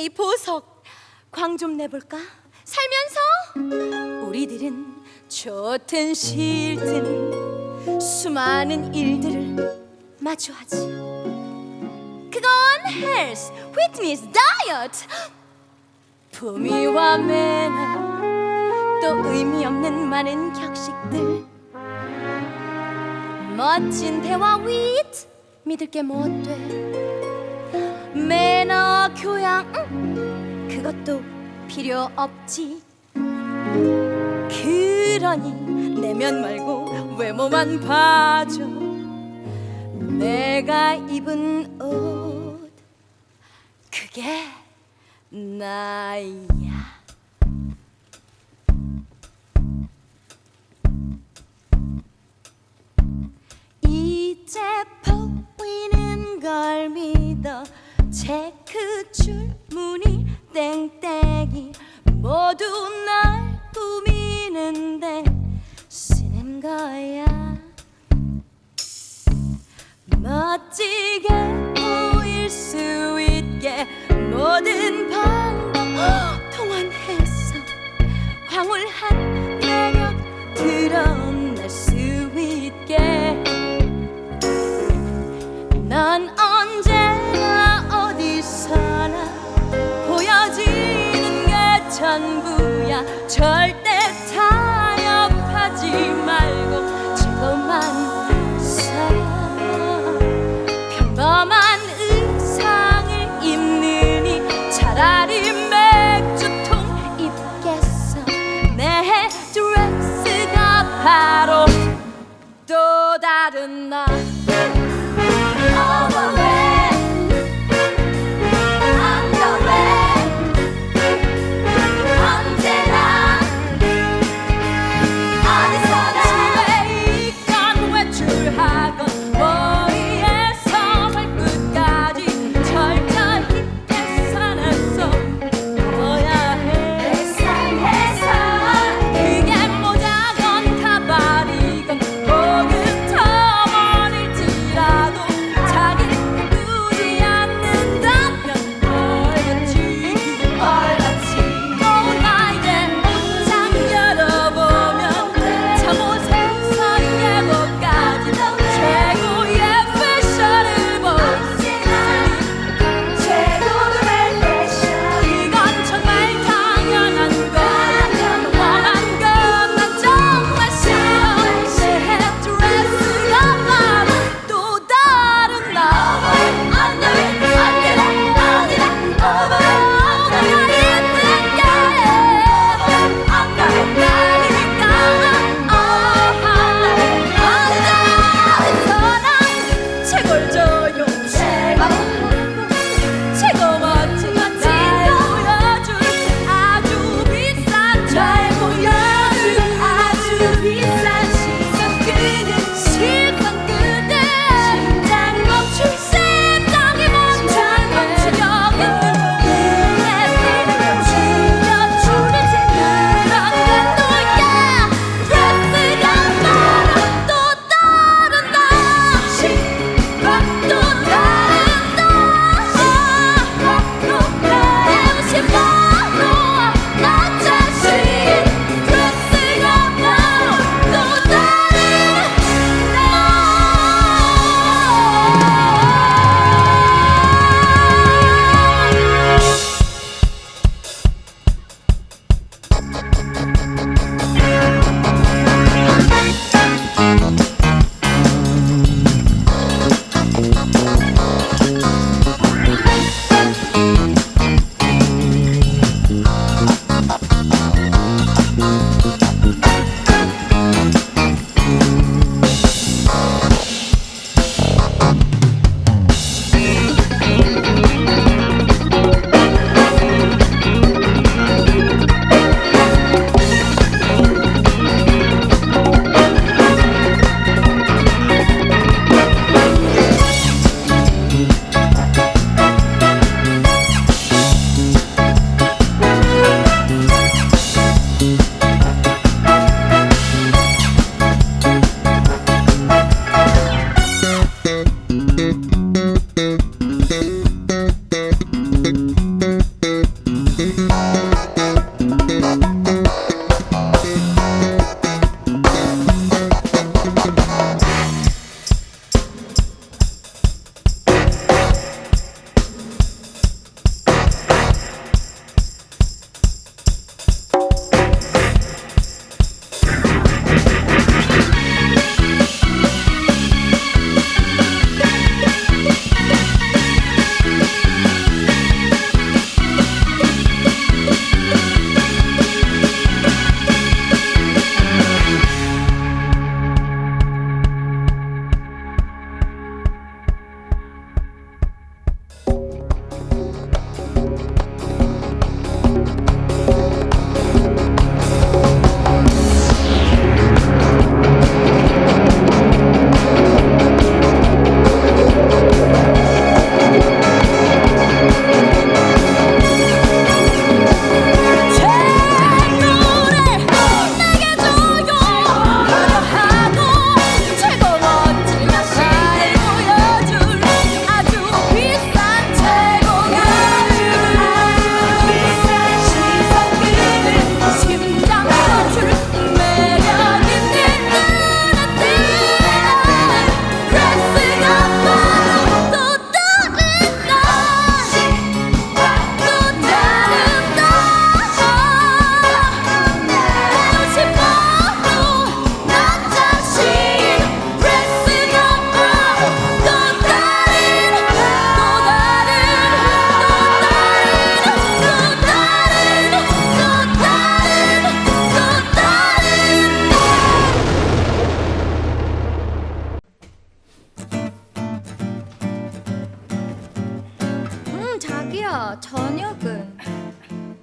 이 보석 광 좀 내볼까? 살면서 우리들은 좋든 싫든 수많은 일들을 마주하지. 그건 헬스, 피트니스, 다이어트, 품위와 매너, 또 의미 없는 많은 격식들. 멋진 대화 위트 믿을 게 못 돼. 매너 교양 응, 그것도 필요 없지. 그러니 내면 말고 외모만 봐줘. 내가 입은 옷 그게 나야. 이제 보이는 걸 믿어 체크 줄무늬 땡 또다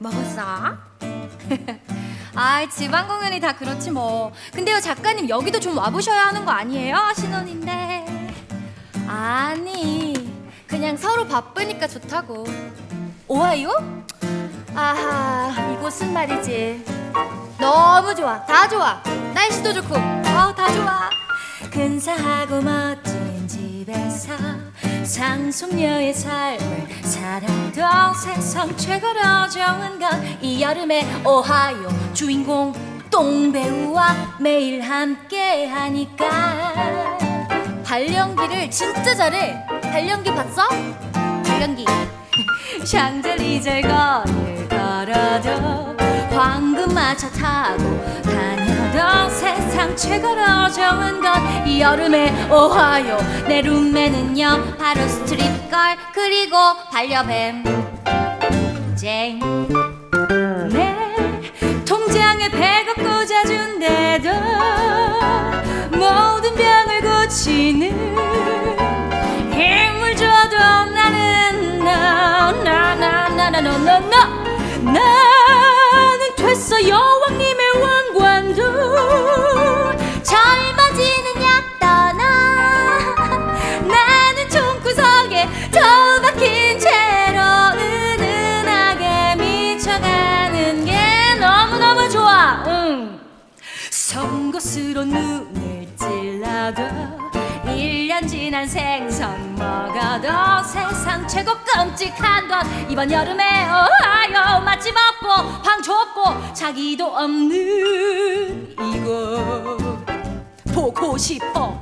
먹었어? 아이 지방 공연이 다 그렇지 뭐. 근데요 작가님 여기도 좀 와보셔야 하는 거 아니에요? 신혼인데. 아니 그냥 서로 바쁘니까 좋다고. 오하이오? 아하 이곳은 말이지. 너무 좋아. 다 좋아. 날씨도 좋고. 아우 다 좋아 근사하고 멋진 집에서 상속녀의 삶을 살아도 세상 최고로 좋은 건 이 여름의 오하이오 주인공 똥배우와 매일 함께 하니까. 발연기를 진짜 잘해. 발연기 봤어? 발연기. 샹젤리제 거리를 걸어도 황금 마차 타고 다 살던 세상 최고로 좋은 건 여름에 오하요. 내 룸메는요 바로 스트립걸 그리고 반려뱀. 쟁내 네. 통장에 100억 꽂아준대도 모든 병을 고치는 힘을 줘도 나는 나나나나나나나 no, no, no, no. 나는 됐어 여왕님의 먹어도 세상 최고 끔찍한 건 이번 여름에 오하요 맛집 없고 방 좁고 자기도 없는 이곳. 보고 싶어.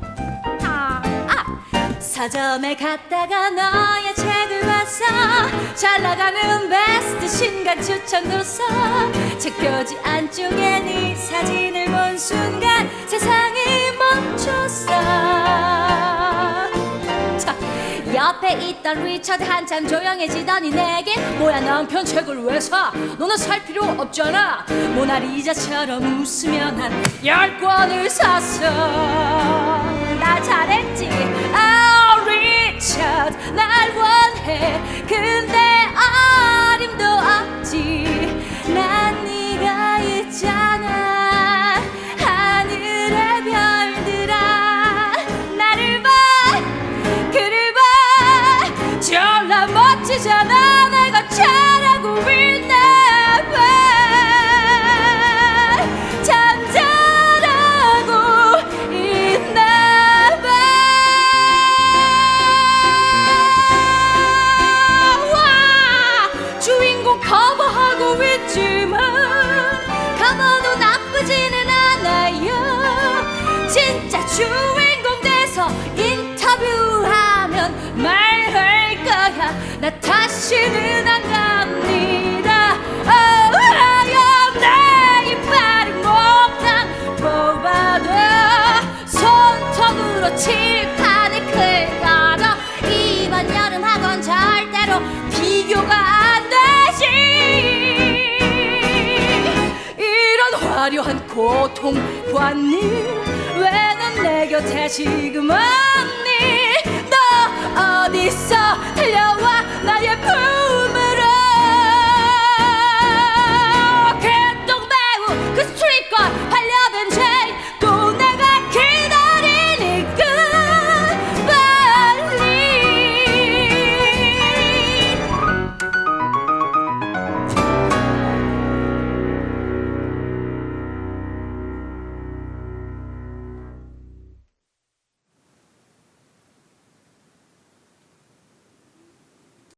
아, 아. 서점에 갔다가 너의 책을 봤어 잘 나가는 베스트 신간 추천 도서. 책 표지 안쪽에 네 사진을 본 순간 세상이 옆에 있던 리처드 한참 조용해지더니 내게 뭐야 남편 책을 왜 사? 너는 살 필요 없잖아. 모나리자처럼 웃으며 난 열 권을 샀어 나 잘했지. 아 리처드 날 원해 나 다시는 안 갑니다. 오하여 내 이빨은 목난 뽑아도 손톱으로 칠판을 긁어도 이번 여름 학원 절대로 비교가 안 되지. 이런 화려한 고통 봤니? 왜 넌 내 곁에 지금 없니? 너 어디서 달려와 that you prove.